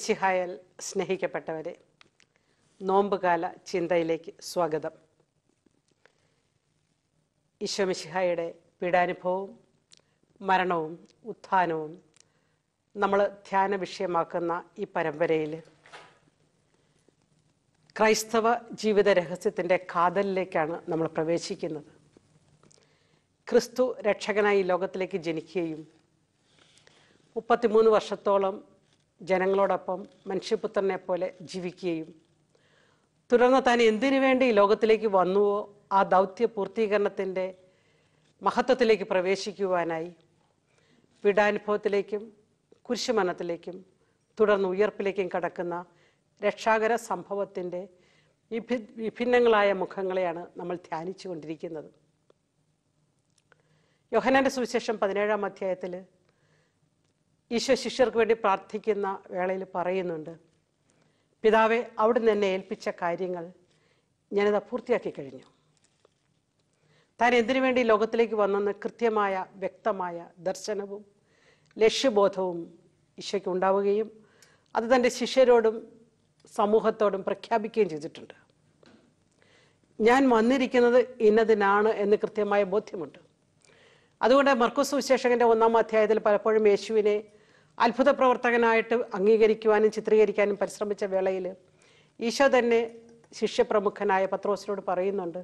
മിശിഹായൽ സ്നേഹിക്കപ്പെട്ടവരെ നോമ്പുകാല ചിന്തയിലേക്ക് സ്വാഗതം. ഈശോമിശിഹായുടെ പീഡാനുഭവവും മരണവും ഉത്ഥാനവും നമ്മൾ ധ്യാന വിഷയമാക്കുന്ന ഈ പരമ്പരയിൽ ക്രൈസ്തവ ജീവിത രഹസ്യത്തിന്റെ കാതലിലേക്കാണ് നമ്മൾ പ്രവേശിക്കുന്നത്. ക്രിസ്തു രക്ഷകനായി ലോകത്തിലേക്ക് ജനിക്കുകയും മുപ്പത്തിമൂന്ന് വർഷത്തോളം ജനങ്ങളോടൊപ്പം മനുഷ്യപുത്രനെ പോലെ ജീവിക്കുകയും തുടർന്ന് താൻ എന്തിനു വേണ്ടി ലോകത്തിലേക്ക് വന്നുവോ ആ ദൗത്യ പൂർത്തീകരണത്തിന്റെ മഹത്വത്തിലേക്ക് പ്രവേശിക്കുവാനായി പീഡാനുഭവത്തിലേക്കും കുരിശുമരണത്തിലേക്കും തുടർന്ന് ഉയർപ്പിലേക്കും കടക്കുന്ന രക്ഷാകര സംഭവത്തിന്റെ വിഭി വിഭിന്നങ്ങളായ മുഖങ്ങളെയാണ് നമ്മൾ ധ്യാനിച്ചു കൊണ്ടിരിക്കുന്നത്. യോഹനാന്റെ സുവിശേഷം പതിനേഴാം അധ്യായത്തിൽ ഈശോ ശിഷ്യർക്ക് വേണ്ടി പ്രാർത്ഥിക്കുന്ന വേളയിൽ പറയുന്നുണ്ട് പിതാവെ അവിടുന്ന് എന്നെ ഏൽപ്പിച്ച കാര്യങ്ങൾ ഞാനിത് പൂർത്തിയാക്കി കഴിഞ്ഞു. താൻ എന്തിനു വേണ്ടി ലോകത്തിലേക്ക് വന്നെന്ന് കൃത്യമായ വ്യക്തമായ ദർശനവും ലക്ഷ്യബോധവും ഈശോയ്ക്ക് ഉണ്ടാവുകയും അത് തന്റെ ശിഷ്യരോടും സമൂഹത്തോടും പ്രഖ്യാപിക്കുകയും ചെയ്തിട്ടുണ്ട്. ഞാൻ വന്നിരിക്കുന്നത് ഇന്നതിനാണ് എന്ന് കൃത്യമായ ബോധ്യമുണ്ട്. അതുകൊണ്ട് മർക്കോസ് സുവിശേഷകന്റെ ഒന്നാം അധ്യായത്തിൽ പലപ്പോഴും യേശുവിനെ അത്ഭുത പ്രവർത്തകനായിട്ട് അംഗീകരിക്കുവാനും ചിത്രീകരിക്കാനും പരിശ്രമിച്ച വേളയിൽ ഈശോ തന്നെ ശിഷ്യപ്രമുഖനായ പത്രോസിനോട് പറയുന്നുണ്ട്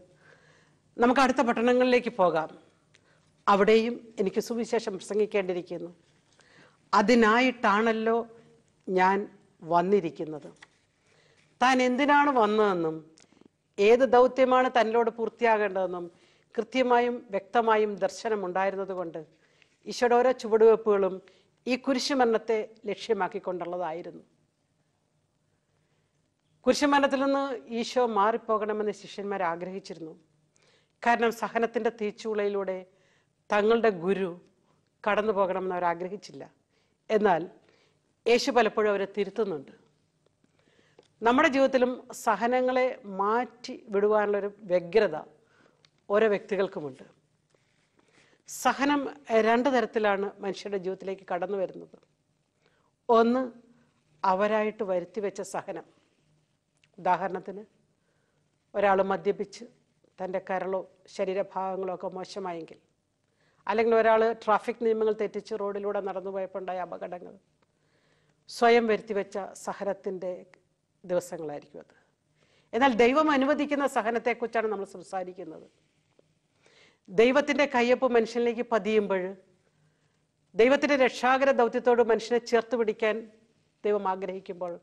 നമുക്ക് അടുത്ത പട്ടണങ്ങളിലേക്ക് പോകാം. അവിടെയും എനിക്ക് സുവിശേഷം പ്രസംഗിക്കേണ്ടിയിരിക്കുന്നു. അതിനായിട്ടാണല്ലോ ഞാൻ വന്നിരിക്കുന്നത്. താൻ എന്തിനാണ് വന്നതെന്നും ഏത് ദൗത്യമാണ് തന്നോട് പൂർത്തിയാകേണ്ടതെന്നും കൃത്യമായും വ്യക്തമായും ദർശനമുണ്ടായിരുന്നത് കൊണ്ട് ഈശോയുടെ ഓരോ ചുവടുവെപ്പുകളും ഈ കുരിശുമരണത്തെ ലക്ഷ്യമാക്കിക്കൊണ്ടുള്ളതായിരുന്നു. കുരിശുമരണത്തിൽ നിന്ന് ഈശോ മാറിപ്പോകണമെന്ന് ശിഷ്യന്മാർ ആഗ്രഹിച്ചിരുന്നു. കാരണം സഹനത്തിന്റെ തീച്ചുളയിലൂടെ തങ്ങളുടെ ഗുരു കടന്നു പോകണമെന്ന് അവർ ആഗ്രഹിച്ചില്ല. എന്നാൽ യേശു പലപ്പോഴും അവരെ തിരുത്തുന്നുണ്ട്. നമ്മുടെ ജീവിതത്തിലും സഹനങ്ങളെ മാറ്റി വിടുവാനുള്ളൊരു വ്യഗ്രത ഓരോ വ്യക്തികൾക്കുമുണ്ട്. സഹനം രണ്ട് തരത്തിലാണ് മനുഷ്യരുടെ ജീവിതത്തിലേക്ക് കടന്നു വരുന്നത്. ഒന്ന് അവരായിട്ട് വരുത്തി വെച്ച സഹനം. ഉദാഹരണത്തിന് ഒരാൾ മദ്യപിച്ച് തന്റെ കരളോ ശരീരഭാഗങ്ങളോ ഒക്കെ മോശമായെങ്കിൽ അല്ലെങ്കിൽ ഒരാൾ ട്രാഫിക് നിയമങ്ങൾ തെറ്റിച്ച് റോഡിലൂടെ നടന്നു പോയപ്പോൾ ഉണ്ടായ അപകടങ്ങൾ സ്വയം വരുത്തി വെച്ച സഹനത്തിന്റെ ദിവസങ്ങളായിരിക്കും അത്. എന്നാൽ ദൈവം അനുവദിക്കുന്ന സഹനത്തെക്കുറിച്ചാണ് നമ്മൾ സംസാരിക്കുന്നത്. ദൈവത്തിന്റെ കയ്യൊപ്പ് മനുഷ്യനിലേക്ക് പതിയുമ്പോൾ ദൈവത്തിന്റെ രക്ഷാകര ദൗത്യത്തോട് മനുഷ്യനെ ചേർത്ത് പിടിക്കാൻ ദൈവം ആഗ്രഹിക്കുമ്പോൾ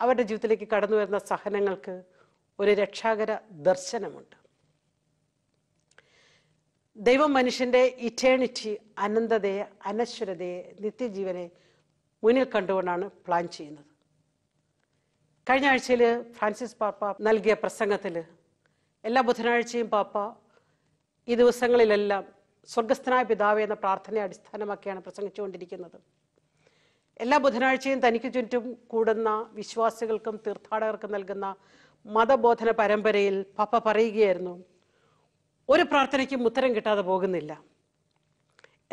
അവരുടെ ജീവിതത്തിലേക്ക് കടന്നു വരുന്ന സഹനങ്ങൾക്ക് ഒരു രക്ഷാകര ദർശനമുണ്ട്. ദൈവം മനുഷ്യന്റെ ഇറ്റേണിറ്റി അനന്തതയെ അനശ്വരതയെ നിത്യജീവനെ മുന്നിൽ കണ്ടുകൊണ്ടാണ് പ്ലാൻ ചെയ്യുന്നത്. കഴിഞ്ഞ ആഴ്ചയിൽ ഫ്രാൻസിസ് പാപ്പ നൽകിയ പ്രസംഗത്തിൽ എല്ലാ ബുധനാഴ്ചയും പാപ്പ ഈ ദിവസങ്ങളിലെല്ലാം സ്വർഗസ്ഥനായ പിതാവ് എന്ന പ്രാർത്ഥനയെ അടിസ്ഥാനമാക്കിയാണ് പ്രസംഗിച്ചുകൊണ്ടിരിക്കുന്നത്. എല്ലാ ബുധനാഴ്ചയും തനിക്ക് ചുറ്റും കൂടുന്ന വിശ്വാസികൾക്കും തീർത്ഥാടകർക്കും നൽകുന്ന മതബോധന പരമ്പരയിൽ പപ്പ പറയുകയായിരുന്നു ഒരു പ്രാർത്ഥനയ്ക്കും ഉത്തരം കിട്ടാതെ പോകുന്നില്ല.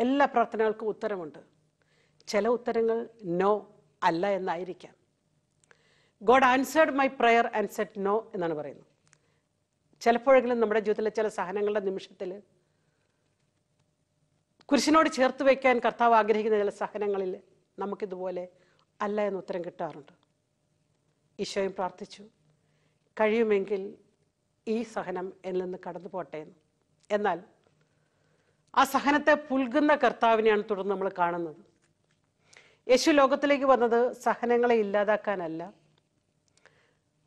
എല്ലാ പ്രാർത്ഥനകൾക്കും ഉത്തരമുണ്ട്. ചില ഉത്തരങ്ങൾ നോ അല്ല എന്നായിരിക്കാം. God answered my prayer and said no എന്നാണ് പറയുന്നത്. ചിലപ്പോഴെങ്കിലും നമ്മുടെ ജീവിതത്തിലെ ചില സഹനങ്ങളുടെ നിമിഷത്തിൽ കുരിശിനോട് ചേർത്ത് വയ്ക്കാൻ കർത്താവ് ആഗ്രഹിക്കുന്ന ചില സഹനങ്ങളിൽ നമുക്കിതുപോലെ അല്ല എന്ന് ഉത്തരം കിട്ടാറുണ്ട്. ഈശോയും പ്രാർത്ഥിച്ചു കഴിയുമെങ്കിൽ ഈ സഹനം എന്നിൽ നിന്ന് കടന്നു പോട്ടെ എന്ന്. എന്നാൽ ആ സഹനത്തെ പുൽകുന്ന കർത്താവിനെയാണ് തുടർന്ന് നമ്മൾ കാണുന്നത്. യേശു ലോകത്തിലേക്ക് വന്നത് സഹനങ്ങളെ ഇല്ലാതാക്കാനല്ല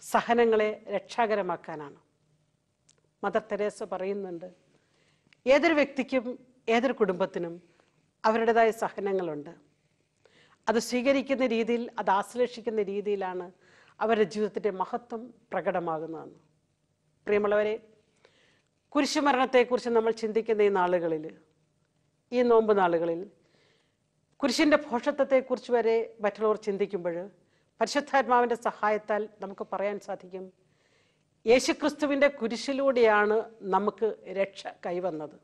സഹനങ്ങളെ രക്ഷാകരമാക്കാനാണ്. മദർ തെരേസ പറയുന്നുണ്ട് ഏതൊരു വ്യക്തിക്കും ഏതൊരു കുടുംബത്തിനും അവരുടേതായ സഹനങ്ങളുണ്ട്. അത് സ്വീകരിക്കുന്ന രീതിയിൽ അത് ആശ്ലേഷിക്കുന്ന രീതിയിലാണ് അവരുടെ ജീവിതത്തിന്റെ മഹത്വം പ്രകടമാകുന്നതെന്ന്. പ്രിയമുള്ളവരെ കുരിശുമരണത്തെക്കുറിച്ച് നമ്മൾ ചിന്തിക്കുന്ന ഈ നാളുകളിൽ ഈ നോമ്പ് നാളുകളിൽ കുരിശിന്റെ ഭോഷത്വത്തെക്കുറിച്ച് വരെ മറ്റുള്ളവർ ചിന്തിക്കുമ്പോൾ പരിശുദ്ധാത്മാവിന്റെ സഹായത്താൽ നമുക്ക് പറയാൻ സാധിക്കും യേശുക്രിസ്തുവിന്റെ കുരിശിലൂടെയാണ് നമുക്ക് രക്ഷ കൈവന്നത്.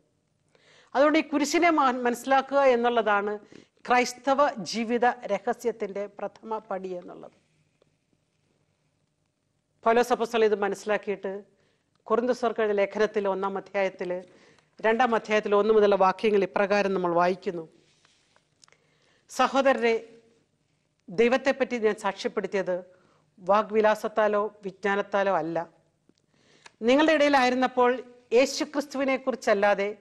അതുകൊണ്ട് ഈ കുരിശിനെ മനസ്സിലാക്കുക എന്നുള്ളതാണ് ക്രൈസ്തവ ജീവിത രഹസ്യത്തിന്റെ പ്രഥമ പടി എന്നുള്ളത്. പൗലോസപ്പസ്തലൻ ഇത് മനസ്സിലാക്കിയിട്ട് കുറുന്തസ്വർക്കുടെ ലേഖനത്തിൽ ഒന്നാം അധ്യായത്തിൽ രണ്ടാം അധ്യായത്തിൽ ഒന്ന് മുതലുള്ള വാക്യങ്ങൾ ഇപ്രകാരം നമ്മൾ വായിക്കുന്നു. സഹോദരരെ ദൈവത്തെപ്പറ്റി ഞാൻ സാക്ഷ്യപ്പെടുത്തിയത് വാഗ്വിലാസത്താലോ വിജ്ഞാനത്താലോ അല്ല. നിങ്ങളുടെ ഇടയിലായിരുന്നപ്പോൾ യേശു ക്രിസ്തുവിനെ കുറിച്ചല്ലാതെ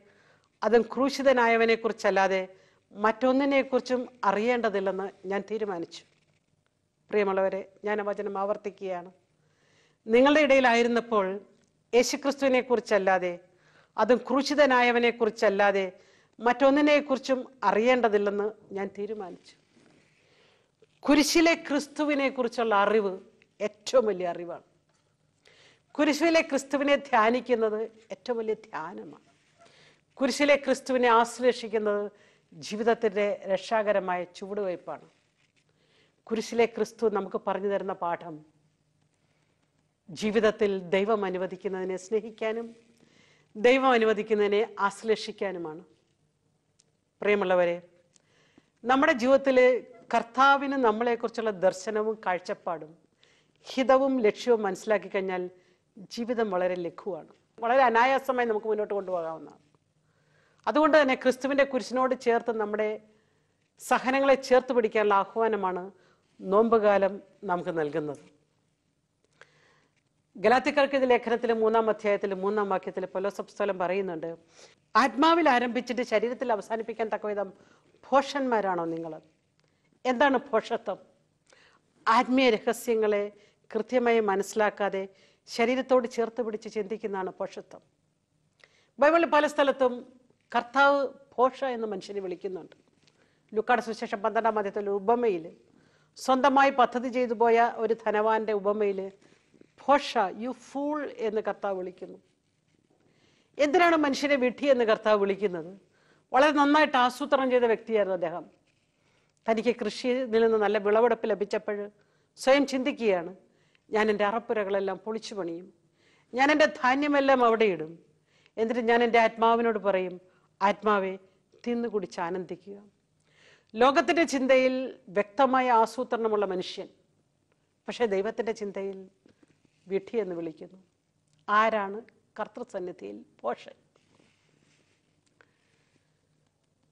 അതും ക്രൂശിതനായവനെ കുറിച്ചല്ലാതെ മറ്റൊന്നിനെക്കുറിച്ചും അറിയേണ്ടതില്ലെന്ന് ഞാൻ തീരുമാനിച്ചു. പ്രിയമുള്ളവരെ ഞാൻ വചനം ആവർത്തിക്കുകയാണ്. നിങ്ങളുടെ ഇടയിലായിരുന്നപ്പോൾ യേശുക്രിസ്തുവിനെ കുറിച്ചല്ലാതെ അതും ക്രൂശിതനായവനെ കുറിച്ചല്ലാതെ മറ്റൊന്നിനെക്കുറിച്ചും അറിയേണ്ടതില്ലെന്ന് ഞാൻ തീരുമാനിച്ചു. കുരിശിലെ ക്രിസ്തുവിനെ കുറിച്ചുള്ള അറിവ് ഏറ്റവും വലിയ അറിവാണ്. കുരിശിലെ ക്രിസ്തുവിനെ ധ്യാനിക്കുന്നത് ഏറ്റവും വലിയ ധ്യാനമാണ്. കുരിശിലെ ക്രിസ്തുവിനെ ആശ്ലേഷിക്കുന്നത് ജീവിതത്തിന്റെ രക്ഷാകരമായ ചുവടുവയ്പ്പാണ്. കുരിശിലെ ക്രിസ്തു നമുക്ക് പറഞ്ഞു തരുന്ന പാഠം ജീവിതത്തിൽ ദൈവം അനുവദിക്കുന്നതിനെ സ്നേഹിക്കാനും ദൈവം അനുവദിക്കുന്നതിനെ ആശ്ലേഷിക്കാനുമാണ്. പ്രിയമുള്ളവരെ നമ്മുടെ ജീവിതത്തിൽ കർത്താവിന് നമ്മളെക്കുറിച്ചുള്ള ദർശനവും കാഴ്ചപ്പാടും ഹിതവും ലക്ഷ്യവും മനസ്സിലാക്കി കഴിഞ്ഞാൽ ജീവിതം വളരെ ലഘുവാണ്. വളരെ അനായാസമായി നമുക്ക് മുന്നോട്ട് കൊണ്ടുപോകാവുന്നതാണ്. അതുകൊണ്ട് തന്നെ ക്രിസ്തുവിന്റെ കുരിശിനോട് ചേർത്ത് നമ്മുടെ സഹനങ്ങളെ ചേർത്ത് പിടിക്കാനുള്ള ആഹ്വാനമാണ് നോമ്പുകാലം നമുക്ക് നൽകുന്നത്. ഗലാത്തിക്കാർക്ക് ഇത് ലേഖനത്തിലെ മൂന്നാം അധ്യായത്തിൽ മൂന്നാം വാക്യത്തിൽ പൊലോസപ്സ്തലം പറയുന്നുണ്ട് ആത്മാവിൽ ആരംഭിച്ചിട്ട് ശരീരത്തിൽ അവസാനിപ്പിക്കാൻ തക്കവിധം ഭോഷന്മാരാണോ നിങ്ങൾ? എന്താണ് ഭോഷത്വം? ആത്മീയ രഹസ്യങ്ങളെ കൃത്യമായി മനസ്സിലാക്കാതെ ശരീരത്തോട് ചേർത്ത് പിടിച്ച് ചിന്തിക്കുന്നതാണ് ഭോഷത്വം ബൈബിളിൽ പല സ്ഥലത്തും കർത്താവ് പോഷ എന്ന് മനുഷ്യനെ വിളിക്കുന്നുണ്ട്. ലുക്കാട് സുശേഷം പന്ത്രണ്ടാം മധ്യത്തിലെ ഉപമയിൽ സ്വന്തമായി പദ്ധതി ചെയ്തു പോയ ഒരു ധനവാന്റെ ഉപമയിൽ പോഷ യു ഫൂൾ എന്ന് കർത്താവ് വിളിക്കുന്നു. എന്തിനാണ് മനുഷ്യനെ വിഡ്ഢി എന്ന് കർത്താവ് വിളിക്കുന്നത്? വളരെ നന്നായിട്ട് ആസൂത്രണം ചെയ്ത വ്യക്തിയായിരുന്നു അദ്ദേഹം. തനിക്ക് കൃഷിയിൽ നിന്ന് നല്ല വിളവെടുപ്പ് ലഭിച്ചപ്പോൾ സ്വയം ചിന്തിക്കുകയാണ്. ഞാൻ എന്റെ അറപ്പുരകളെല്ലാം പൊളിച്ചു പണിയും. ഞാൻ എന്റെ ധാന്യമെല്ലാം അവിടെ ഇടും. എന്നിട്ട് ഞാൻ എന്റെ ആത്മാവിനോട് പറയും ആത്മാവെ തിന്നു കുടിച്ച് ആനന്ദിക്കുക. ലോകത്തിന്റെ ചിന്തയിൽ വ്യക്തമായ ആസൂത്രണമുള്ള മനുഷ്യൻ. പക്ഷേ ദൈവത്തിന്റെ ചിന്തയിൽ വിഠി എന്ന് വിളിക്കുന്നു. ആരാണ് കർത്തൃസന്നിധിയിൽ പോഷൻ?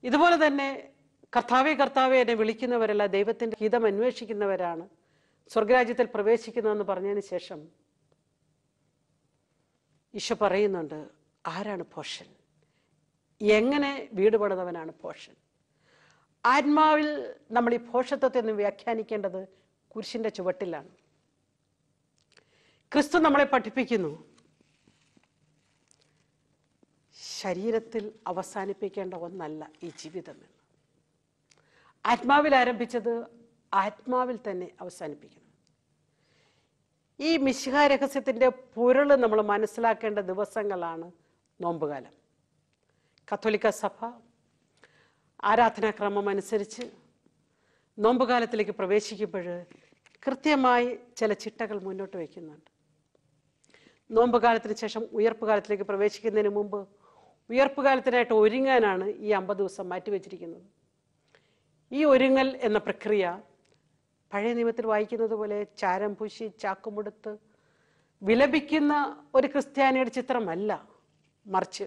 ഇതുപോലെ തന്നെ കർത്താവെ കർത്താവെ എന്നെ വിളിക്കുന്നവരല്ല ദൈവത്തിന്റെ ഹിതം അന്വേഷിക്കുന്നവരാണ്. സ്വർഗരാജ്യത്തിൽ പ്രവേശിക്കുന്നതെന്ന് പറഞ്ഞതിന് ശേഷം ഈശോ പറയുന്നുണ്ട് ആരാണ് പോഷൻ? എങ്ങനെ വീട് പണിതവനാണ് പോഷൻ? ആത്മാവിൽ നമ്മൾ ഈ പോഷത്വത്തെ ഒന്ന് വ്യാഖ്യാനിക്കേണ്ടത് കുരിശിന്റെ ചുവട്ടിലാണ്. ക്രിസ്തു നമ്മളെ പഠിപ്പിക്കുന്നു. ശരീരത്തിൽ അവസാനിപ്പിക്കേണ്ട ഒന്നല്ല ഈ ജീവിതമെന്ന് ആത്മാവിൽ ആരംഭിച്ചത് ആത്മാവിൽ തന്നെ അവസാനിപ്പിക്കണം. ഈ മിശിഹ രഹസ്യത്തിന്റെ പൊരുൾ നമ്മൾ മനസ്സിലാക്കേണ്ട ദിവസങ്ങളാണ് നോമ്പുകാലം. കത്തോലിക്ക സഭ ആരാധനാക്രമം അനുസരിച്ച് നോമ്പുകാലത്തിലേക്ക് പ്രവേശിക്കുമ്പോൾ കൃത്യമായി ചില ചിട്ടകൾ മുന്നോട്ട് വയ്ക്കുന്നുണ്ട്. നോമ്പുകാലത്തിന് ശേഷം ഉയർപ്പുകാലത്തിലേക്ക് പ്രവേശിക്കുന്നതിന് മുമ്പ് ഉയർപ്പുകാലത്തിനായിട്ട് ഒരുങ്ങാനാണ് ഈ അമ്പത് ദിവസം മാറ്റിവെച്ചിരിക്കുന്നത്. ഈ ഒരുങ്ങൽ എന്ന പ്രക്രിയ പഴയ നിയമത്തിൽ വായിക്കുന്നത് പോലെ ചാരം പൂശി ചാക്കുമുടുത്ത് വിലപിക്കുന്ന ഒരു ക്രിസ്ത്യാനിയുടെ ചിത്രമല്ല മറിച്ച്.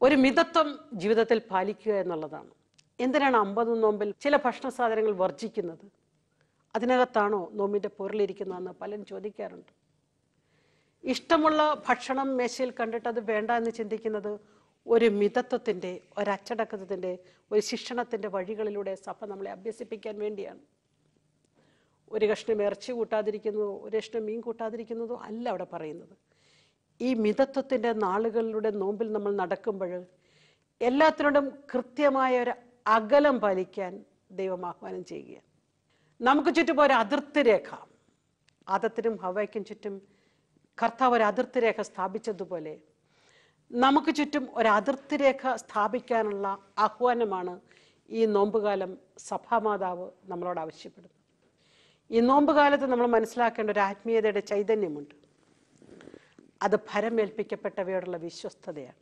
ഒരു മിതത്വം ജീവിതത്തിൽ പാലിക്കുക എന്നുള്ളതാണ്. എന്തിനാണ് അമ്പത് നോമ്പിൽ ചില ഭക്ഷണ സാധനങ്ങൾ വർജിക്കുന്നത് അതിനകത്താണോ നോമ്പിന്റെ പൊരുളിരിക്കുന്നതെന്ന് പലരും ചോദിക്കാറുണ്ട്. ഇഷ്ടമുള്ള ഭക്ഷണം മേശയിൽ കണ്ടിട്ട് അത് വേണ്ട എന്ന് ചിന്തിക്കുന്നത് ഒരു മിതത്വത്തിന്റെ ഒരച്ചടക്കത്തിന്റെ ഒരു ശിക്ഷണത്തിന്റെ വഴികളിലൂടെ സഭ നമ്മളെ അഭ്യസിപ്പിക്കാൻ വേണ്ടിയാണ്. ഒരു കഷ്ണം ഇറച്ചി കൂട്ടാതിരിക്കുന്നതോ ഒരു കഷ്ണം മീൻ കൂട്ടാതിരിക്കുന്നതോ അല്ല അവിടെ പറയുന്നത്. ഈ മിതത്വത്തിന്റെ നാളുകളിലൂടെ നോമ്പിൽ നമ്മൾ നടക്കുമ്പോൾ എല്ലാത്തിനോടും കൃത്യമായ ഒരു അകലം പാലിക്കാൻ ദൈവം ആഹ്വാനം ചെയ്യുക നമുക്ക് ചുറ്റും ഒരു അതിർത്തി രേഖ. ആദത്തിനും ഹവയ്ക്കും ചുറ്റും കർത്താവ് ഒരു അതിർത്തി രേഖ സ്ഥാപിച്ചതുപോലെ നമുക്ക് ചുറ്റും ഒരു അതിർത്തി രേഖ സ്ഥാപിക്കാനുള്ള ആഹ്വാനമാണ് ഈ നോമ്പുകാലം സഭാമാതാവ് നമ്മളോട് ആവശ്യപ്പെടുന്നത്. ഈ നോമ്പുകാലത്ത് നമ്മൾ മനസ്സിലാക്കേണ്ട ഒരു ആത്മീയതയുടെ ചൈതന്യമുണ്ട്. അത് ഭരമേൽപ്പിക്കപ്പെട്ടവയോടുള്ള വിശ്വസ്തതയാണ്.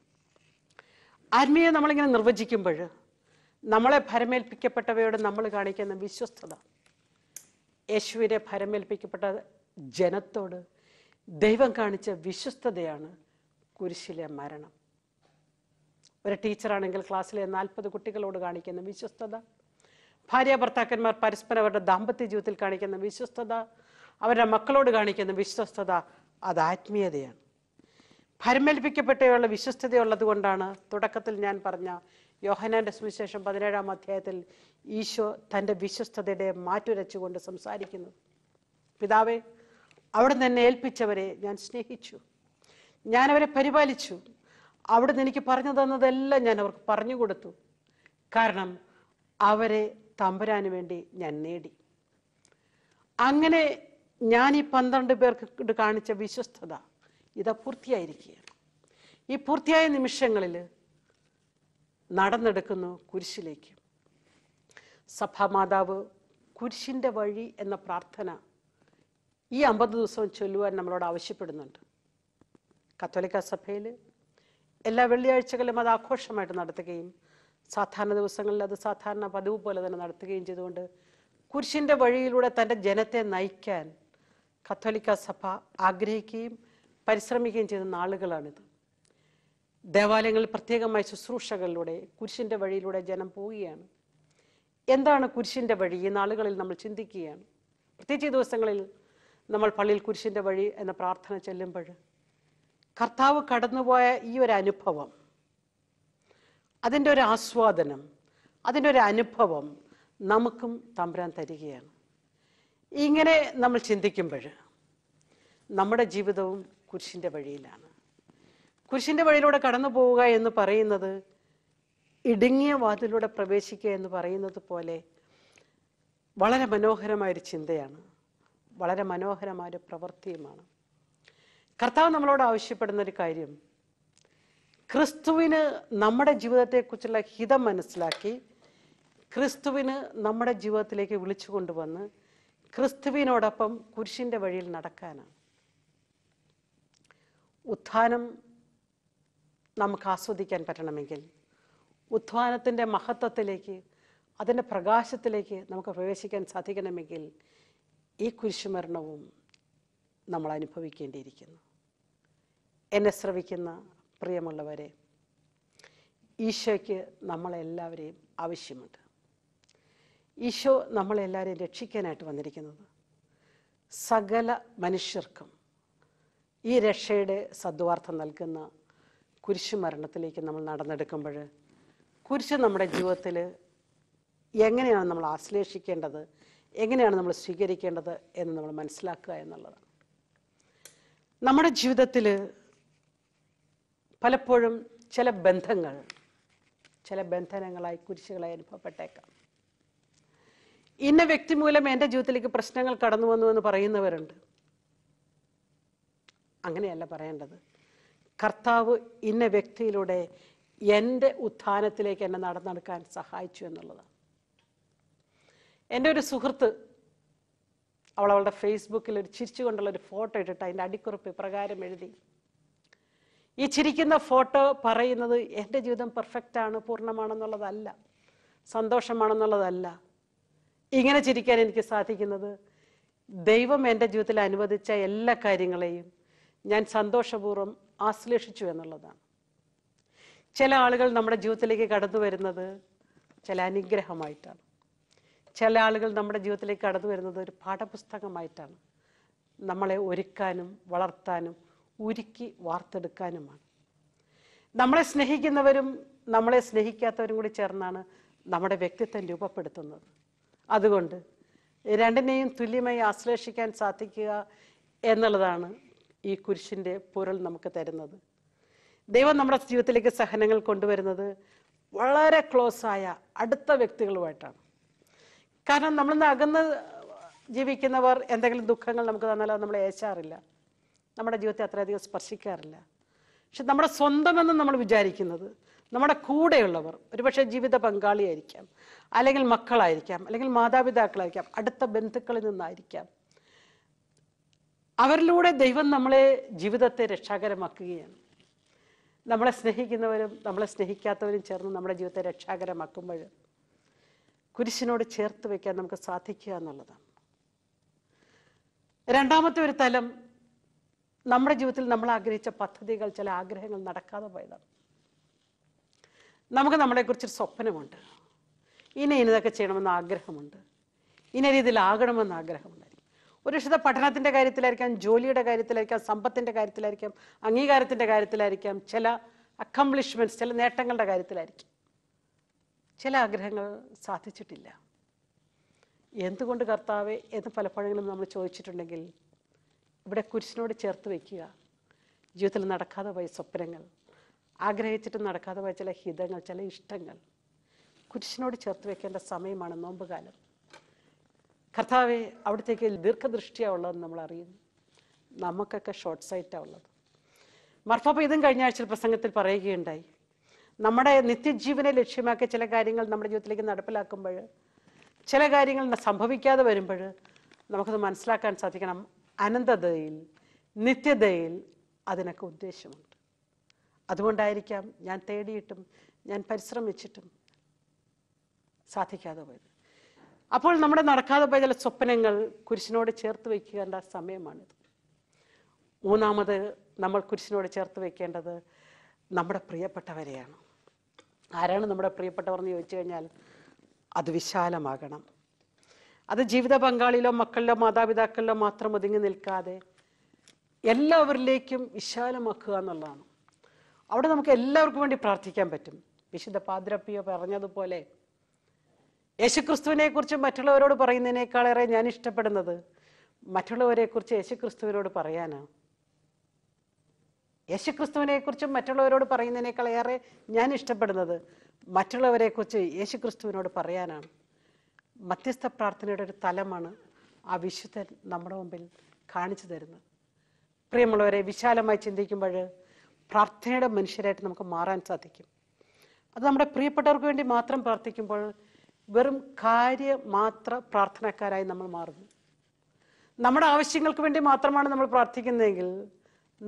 ആത്മീയ നമ്മളിങ്ങനെ നിർവചിക്കുമ്പോൾ നമ്മളെ ഭരമേൽപ്പിക്കപ്പെട്ടവയോട് നമ്മൾ കാണിക്കുന്ന വിശ്വസ്തത യേശുവിനെ ഭരമേൽപ്പിക്കപ്പെട്ട ജനത്തോട് ദൈവം കാണിച്ച വിശ്വസ്തതയാണ് കുരിശിലെ മരണം. ഒരു ടീച്ചറാണെങ്കിൽ ക്ലാസ്സിലെ നാൽപ്പത് കുട്ടികളോട് കാണിക്കുന്ന വിശ്വസ്തത. ഭാര്യ ഭർത്താക്കന്മാർ പരസ്പരം അവരുടെ ദാമ്പത്യ ജീവിതത്തിൽ കാണിക്കുന്ന വിശ്വസ്തത. അവരുടെ മക്കളോട് കാണിക്കുന്ന വിശ്വസ്തത അത് ആത്മീയതയാണ്. ഭരമേൽപ്പിക്കപ്പെട്ടയുള്ള വിശ്വസ്തതയുള്ളത് കൊണ്ടാണ് തുടക്കത്തിൽ ഞാൻ പറഞ്ഞ യോഹനാന്റെ സുവിശേഷം പതിനേഴാം അധ്യായത്തിൽ ഈശോ തന്റെ വിശ്വസ്തതയുടെ മാറ്റുരച്ചുകൊണ്ട് സംസാരിക്കുന്നു പിതാവേ അവിടെ നിന്ന് ഏൽപ്പിച്ചവരെ ഞാൻ സ്നേഹിച്ചു. ഞാൻ അവരെ പരിപാലിച്ചു. അവിടുന്ന് എനിക്ക് പറഞ്ഞു തന്നതെല്ലാം ഞാൻ അവർക്ക് പറഞ്ഞു കൊടുത്തു. കാരണം അവരെ തമ്പുരാന് വേണ്ടി ഞാൻ നേടി. അങ്ങനെ ഞാൻ ഈ പന്ത്രണ്ട് പേർക്ക് കാണിച്ച വിശ്വസ്തത ഇതാ പൂർത്തിയായിരിക്കുകയാണ്. ഈ പൂർത്തിയായ നിമിഷങ്ങളിൽ നടന്നെടുക്കുന്നു കുരിശിലേക്ക്. സഭാമാതാവ് കുരിശിന്റെ വഴി എന്ന പ്രാർത്ഥന ഈ അമ്പത് ദിവസവും ചൊല്ലുവാൻ നമ്മളോട് ആവശ്യപ്പെടുന്നുണ്ട്. കത്തോലിക്ക സഭയിൽ എല്ലാ വെള്ളിയാഴ്ചകളിലും അത് ആഘോഷമായിട്ട് നടത്തുകയും സാധാരണ ദിവസങ്ങളിൽ അത് സാധാരണ പതിവ് പോലെ തന്നെ നടത്തുകയും ചെയ്തുകൊണ്ട് കുരിശിന്റെ വഴിയിലൂടെ തന്റെ ജനത്തെ നയിക്കാൻ കത്തോലിക്ക സഭ ആഗ്രഹിക്കുകയും പരിശ്രമിക്കുകയും ചെയ്ത നാളുകളാണിത്. ദേവാലയങ്ങളിൽ പ്രത്യേകമായ ശുശ്രൂഷകളിലൂടെ കുരിശിന്റെ വഴിയിലൂടെ ജനം പോവുകയാണ്. എന്താണ് കുരിശിന്റെ വഴി? ഈ നാളുകളിൽ നമ്മൾ ചിന്തിക്കുകയാണ്. പ്രത്യേകിച്ച് ദിവസങ്ങളിൽ നമ്മൾ പള്ളിയിൽ കുരിശിന്റെ വഴി എന്ന പ്രാർത്ഥന ചെല്ലുമ്പോൾ കർത്താവ് കടന്നുപോയ ഈ ഒരു അനുഭവം അതിന്റെ ഒരു ആസ്വാദനം അതിന്റെ ഒരു അനുഭവം നമുക്കും തമ്പുരാൻ തരികയാണ്. ഇങ്ങനെ നമ്മൾ ചിന്തിക്കുമ്പോൾ നമ്മുടെ ജീവിതവും കുരിശിന്റെ വഴിയിലാണ്. കുരിശിന്റെ വഴിയിലൂടെ കടന്നു പോവുക എന്ന് പറയുന്നത് ഇടുങ്ങിയ വാതിലൂടെ പ്രവേശിക്കുക എന്ന് പറയുന്നത് പോലെ വളരെ മനോഹരമായൊരു ചിന്തയാണ്. വളരെ മനോഹരമായൊരു പ്രവൃത്തിയുമാണ്. കർത്താവ് നമ്മളോട് ആവശ്യപ്പെടുന്ന ഒരു കാര്യം. ക്രിസ്തുവിന് നമ്മുടെ ജീവിതത്തെക്കുറിച്ചുള്ള ഹിതം മനസ്സിലാക്കി ക്രിസ്തുവിന് നമ്മുടെ ജീവിതത്തിലേക്ക് വിളിച്ചു കൊണ്ടുവന്ന് ക്രിസ്തുവിനോടൊപ്പം കുരിശിന്റെ വഴിയിൽ നടക്കാനാണ്. ഉത്ഥാനം നമുക്ക് ആസ്വദിക്കാൻ പറ്റണമെങ്കിൽ ഉത്ഥാനത്തിന്റെ മഹത്വത്തിലേക്ക് അതിന്റെ പ്രകാശത്തിലേക്ക് നമുക്ക് പ്രവേശിക്കാൻ സാധിക്കണമെങ്കിൽ ഈ കുരിശുമരണവും നമ്മൾ അനുഭവിക്കേണ്ടിയിരിക്കുന്നു എന്നെ ശ്രവിക്കുന്ന പ്രിയമുള്ളവരെ ഈശോയ്ക്ക് നമ്മളെല്ലാവരെയും ആവശ്യമുണ്ട്. ഈശോ നമ്മളെല്ലാവരെയും രക്ഷിക്കാനായിട്ട് വന്നിരിക്കുന്നത് സകല മനുഷ്യർക്കും ഈ രക്ഷയുടെ സദ്വാർത്ഥം നൽകുന്ന കുരിശുമരണത്തിലേക്ക് നമ്മൾ നടന്നെടുക്കുമ്പോൾ കുരിശ് നമ്മുടെ ജീവിതത്തിൽ എങ്ങനെയാണ് നമ്മൾ ആശ്ലേഷിക്കേണ്ടത് എങ്ങനെയാണ് നമ്മൾ സ്വീകരിക്കേണ്ടത് എന്ന് നമ്മൾ മനസ്സിലാക്കുക എന്നുള്ളതാണ് നമ്മുടെ ജീവിതത്തിൽ പലപ്പോഴും ചില ബന്ധങ്ങൾ ചില ബന്ധനങ്ങളായി കുരിശുകളായി അനുഭവപ്പെട്ടേക്കാം. ഇന്ന വ്യക്തി മൂലം എന്റെ ജീവിതത്തിലേക്ക് പ്രശ്നങ്ങൾ കടന്നു വന്നു എന്ന് പറയുന്നവരുണ്ട്. അങ്ങനെയല്ല പറയേണ്ടത്. കർത്താവ് ഇന്ന വ്യക്തിയിലൂടെ എന്റെ ഉത്ഥാനത്തിലേക്ക് എന്നെ നടന്നെടുക്കാൻ സഹായിച്ചു എന്നുള്ളതാണ്. എന്റെ ഒരു സുഹൃത്ത് അവൾ അവളുടെ ഫേസ്ബുക്കിൽ ഒരു ചിരിച്ചുകൊണ്ടുള്ള ഒരു ഫോട്ടോ ഇട്ടിട്ട് അതിന്റെ അടിക്കുറിപ്പ് ഇപ്രകാരം എഴുതി. ഈ ചിരിക്കുന്ന ഫോട്ടോ പറയുന്നത് എന്റെ ജീവിതം പെർഫെക്റ്റ് ആണ് പൂർണമാണെന്നുള്ളതല്ല സന്തോഷമാണെന്നുള്ളതല്ല. ഇങ്ങനെ ചിരിക്കാൻ എനിക്ക് സാധിക്കുന്നത് ദൈവം എന്റെ ജീവിതത്തിൽ അനുവദിച്ച എല്ലാ കാര്യങ്ങളെയും ഞാൻ സന്തോഷപൂർവം ആശ്ലേഷിച്ചു എന്നുള്ളതാണ്. ചില ആളുകൾ നമ്മുടെ ജീവിതത്തിലേക്ക് കടന്നു വരുന്നത് ചില അനുഗ്രഹമായിട്ടാണ്. ചില ആളുകൾ നമ്മുടെ ജീവിതത്തിലേക്ക് കടന്നു വരുന്നത് ഒരു പാഠപുസ്തകമായിട്ടാണ്. നമ്മളെ ഒരുക്കാനും വളർത്താനും ഉരുക്കി വാർത്തെടുക്കാനുമാണ്. നമ്മളെ സ്നേഹിക്കുന്നവരും നമ്മളെ സ്നേഹിക്കാത്തവരും കൂടി ചേർന്നാണ് നമ്മുടെ വ്യക്തിത്വം രൂപപ്പെടുത്തുന്നത്. അതുകൊണ്ട് രണ്ടിനെയും തുല്യമായി ആശ്ലേഷിക്കാൻ സാധിക്കുക എന്നുള്ളതാണ് ഈ കുരിശിന്റെ പൊരുൾ നമുക്ക് തരുന്നത്. ദൈവം നമ്മുടെ ജീവിതത്തിലേക്ക് സഹനങ്ങൾ കൊണ്ടുവരുന്നത് വളരെ ക്ലോസായ അടുത്ത വ്യക്തികളുമായിട്ടാണ്. കാരണം നമ്മൾ അകന്ന് ജീവിക്കുന്നവർ എന്തെങ്കിലും ദുഃഖങ്ങൾ നമുക്ക് തന്നാലും നമ്മൾ ഏശാറില്ല നമ്മുടെ ജീവിതത്തെ അത്രയധികം സ്പർശിക്കാറില്ല. പക്ഷെ നമ്മുടെ സ്വന്തമെന്ന് നമ്മൾ വിചാരിക്കുന്നത് നമ്മുടെ കൂടെയുള്ളവർ ഒരുപക്ഷെ ജീവിത പങ്കാളിയായിരിക്കാം അല്ലെങ്കിൽ മക്കളായിരിക്കാം അല്ലെങ്കിൽ മാതാപിതാക്കളായിരിക്കാം അടുത്ത ബന്ധുക്കളിൽ നിന്നായിരിക്കാം. അവരിലൂടെ ദൈവം നമ്മളെ ജീവിതത്തെ രക്ഷാകരമാക്കുകയാണ്. നമ്മളെ സ്നേഹിക്കുന്നവരും നമ്മളെ സ്നേഹിക്കാത്തവരും ചേർന്ന് നമ്മുടെ ജീവിതത്തെ രക്ഷാകരമാക്കുമ്പോൾ കുരിശിനോട് ചേർത്ത് വയ്ക്കാൻ നമുക്ക് സാധിക്കുക എന്നുള്ളതാണ്. രണ്ടാമത്തെ ഒരു തലം നമ്മുടെ ജീവിതത്തിൽ നമ്മൾ ആഗ്രഹിച്ച പദ്ധതികൾ ചില ആഗ്രഹങ്ങൾ നടക്കാതെ പോയതാണ്. നമുക്ക് നമ്മളെക്കുറിച്ചൊരു സ്വപ്നമുണ്ട്. ഇനി ഇനിതൊക്കെ ചെയ്യണമെന്ന് ആഗ്രഹമുണ്ട്. ഇന്ന രീതിയിലാകണമെന്ന് ആഗ്രഹമുണ്ടായിരിക്കും. ഒരു വിശദ പഠനത്തിന്റെ കാര്യത്തിലായിരിക്കാം ജോലിയുടെ കാര്യത്തിലായിരിക്കാം സമ്പത്തിന്റെ കാര്യത്തിലായിരിക്കാം അംഗീകാരത്തിന്റെ കാര്യത്തിലായിരിക്കാം ചില അക്കംപ്ലിഷ്മെന്റ്സ് ചില നേട്ടങ്ങളുടെ കാര്യത്തിലായിരിക്കും. ചില ആഗ്രഹങ്ങൾ സാധിച്ചിട്ടില്ല. എന്തുകൊണ്ട് കർത്താവെ എന്ന് പലപ്പോഴെങ്കിലും നമ്മൾ ചോദിച്ചിട്ടുണ്ടെങ്കിൽ ഇവിടെ കുരിശിനോട് ചേർത്ത് വയ്ക്കുക. ജീവിതത്തിൽ നടക്കാതെ പോയ സ്വപ്നങ്ങൾ ആഗ്രഹിച്ചിട്ട് നടക്കാതെ പോയ ചില ഹിതങ്ങൾ ചില ഇഷ്ടങ്ങൾ കുരിശിനോട് ചേർത്ത് വെക്കേണ്ട സമയമാണ് നോമ്പുകാലം. കർത്താവെ അവിടത്തേക്ക് ദീർഘദൃഷ്ടിയാണ് ഉള്ളതെന്ന് നമ്മൾ അറിയുന്നു. നമുക്കൊക്കെ ഷോർട്ട് സൈറ്റാണ് ഉള്ളത് ഇതും കഴിഞ്ഞ ആഴ്ച പ്രസംഗത്തിൽ പറയുകയുണ്ടായി. നമ്മുടെ നിത്യജീവനെ ലക്ഷ്യമാക്കിയ ചില കാര്യങ്ങൾ നമ്മുടെ ജീവിതത്തിലേക്ക് നടപ്പിലാക്കുമ്പോൾ ചില കാര്യങ്ങൾ സംഭവിക്കാതെ വരുമ്പോൾ നമുക്കത് മനസ്സിലാക്കാൻ സാധിക്കണം. അനന്തതയിൽ നിത്യതയിൽ അതിനൊക്കെ ഉദ്ദേശമുണ്ട്. അതുകൊണ്ടായിരിക്കാം ഞാൻ തേടിയിട്ടും ഞാൻ പരിശ്രമിച്ചിട്ടും സാധിക്കാതെ പോയത്. അപ്പോൾ നമ്മുടെ നടക്കാതെ പോയ ചില സ്വപ്നങ്ങൾ കുരിശിനോട് ചേർത്ത് വയ്ക്കേണ്ട സമയമാണിത്. മൂന്നാമത് നമ്മൾ കുരിശിനോട് ചേർത്ത് വയ്ക്കേണ്ടത് നമ്മുടെ പ്രിയപ്പെട്ടവരെയാണ്. ആരാണ് നമ്മുടെ പ്രിയപ്പെട്ടവർ എന്ന് ചോദിച്ചു കഴിഞ്ഞാൽ അത് വിശാലമാകണം. അത് ജീവിത പങ്കാളിയിലോ മക്കളിലോ മാതാപിതാക്കളിലോ മാത്രം ഒതുങ്ങി നിൽക്കാതെ എല്ലാവരിലേക്കും വിശാലമാക്കുക എന്നുള്ളതാണ്. അവിടെ നമുക്ക് എല്ലാവർക്കും വേണ്ടി പ്രാർത്ഥിക്കാൻ പറ്റും. വിശുദ്ധ പാദ്രപ്പിയോ പറഞ്ഞതുപോലെ യേശുക്രിസ്തുവിനെ കുറിച്ച് മറ്റുള്ളവരോട് പറയുന്നതിനേക്കാളേറെ ഞാൻ ഇഷ്ടപ്പെടുന്നത് മറ്റുള്ളവരെ കുറിച്ച് യേശുക്രിസ്തുവിനോട് പറയാനാണ്. യേശുക്രിസ്തുവിനെ കുറിച്ചും മറ്റുള്ളവരോട് പറയുന്നതിനേക്കാൾ ഏറെ ഞാൻ ഇഷ്ടപ്പെടുന്നത് മറ്റുള്ളവരെ കുറിച്ച് യേശുക്രിസ്തുവിനോട് പറയാനാണ്. മധ്യസ്ഥ പ്രാർത്ഥനയുടെ ഒരു തലമാണ് ആ വിശുദ്ധൻ നമ്മുടെ മുമ്പിൽ കാണിച്ചു തരുന്നത്. പ്രിയമുള്ളവരെ വിശാലമായി ചിന്തിക്കുമ്പോൾ പ്രാർത്ഥനയുടെ മനുഷ്യരായിട്ട് നമുക്ക് മാറാൻ സാധിക്കും. അത് നമ്മുടെ പ്രിയപ്പെട്ടവർക്ക് വേണ്ടി മാത്രം പ്രാർത്ഥിക്കുമ്പോൾ വെറും കാര്യ മാത്ര പ്രാർത്ഥനക്കാരായി നമ്മൾ മാറുന്നു. നമ്മുടെ ആവശ്യങ്ങൾക്ക് വേണ്ടി മാത്രമാണ് നമ്മൾ പ്രാർത്ഥിക്കുന്നതെങ്കിൽ